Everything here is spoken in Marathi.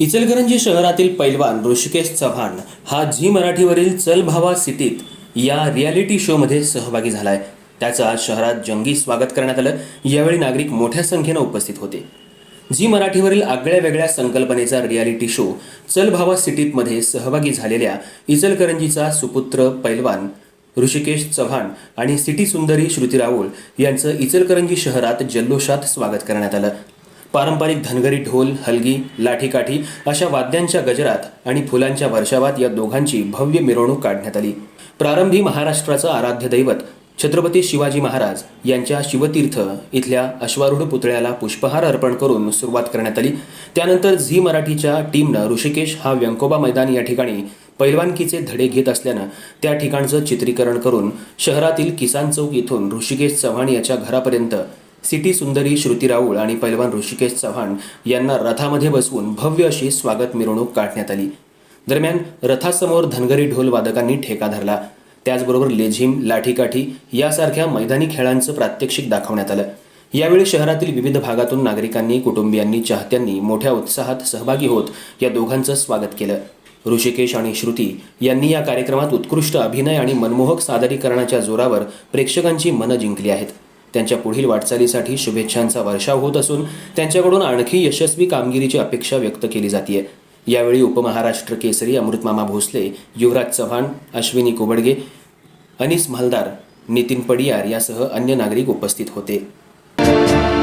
इचलकरंजी शहरातील पैलवान ऋषिकेश चव्हाण हा झी मराठीवरील चल भावा सिटीत या रियालिटी शोमध्ये सहभागी झालाय. त्याचं आज शहरात जंगी स्वागत करण्यात आलं. यावेळी नागरिक मोठ्या संख्येनं उपस्थित होते. झी मराठीवरील आगळ्या वेगळ्या संकल्पनेचा रियालिटी शो चल भावा सिटीतमध्ये सहभागी झालेल्या इचलकरंजीचा सुपुत्र पैलवान ऋषिकेश चव्हाण आणि सिटी सुंदरी श्रुती राऊळ यांचं इचलकरंजी शहरात जल्लोषात स्वागत करण्यात आलं. पारंपरिक धनगरी ढोल हलगी लाठीकाठी अशा वाद्यांच्या गजरात आणि फुलांच्या वर्षावात या दोघांची भव्य मिरवणूक काढण्यात आली. प्रारंभी महाराष्ट्राचं आराध्य दैवत छत्रपती शिवाजी महाराज यांच्या शिवतीर्थ इथल्या अश्वारूढ पुतळ्याला पुष्पहार अर्पण करून सुरुवात करण्यात आली. त्यानंतर झी मराठीच्या टीमनं ऋषिकेश हा व्यंकोबा मैदान या ठिकाणी पैलवानकीचे धडे घेत असल्यानं त्या ठिकाणचं चित्रीकरण करून शहरातील किसान चौक इथून ऋषिकेश चव्हाण याच्या घरापर्यंत सिटी सुंदरी श्रुती राऊळ आणि पैलवान ऋषिकेश चव्हाण यांना रथामध्ये बसवून भव्य अशी स्वागत मिरवणूक काढण्यात आली. दरम्यान रथासमोर धनगरी ढोल वादकांनी ठेका धरला. त्याचबरोबर लेझिम लाठीकाठी यासारख्या मैदानी खेळांचं प्रात्यक्षिक दाखवण्यात आलं. यावेळी शहरातील विविध भागातून नागरिकांनी कुटुंबियांनी चाहत्यांनी मोठ्या उत्साहात सहभागी होत या दोघांचं स्वागत केलं. ऋषिकेश आणि श्रुती यांनी या कार्यक्रमात उत्कृष्ट अभिनय आणि मनमोहक सादरीकरणाच्या जोरावर प्रेक्षकांची मनं जिंकली आहेत. त्यांच्या पुढील वाटचालीसाठी शुभेच्छांचा वर्षाव होत असून त्यांच्याकडून आणखी यशस्वी कामगिरीची अपेक्षा व्यक्त केली जाते यावेळी उपमहाराष्ट्र केसरी अमृतमामा भोसले युवराज चव्हाण अश्विनी कुबडगे अनिस मल्हार नितीन पडियार यासह अन्य नागरिक उपस्थित होते.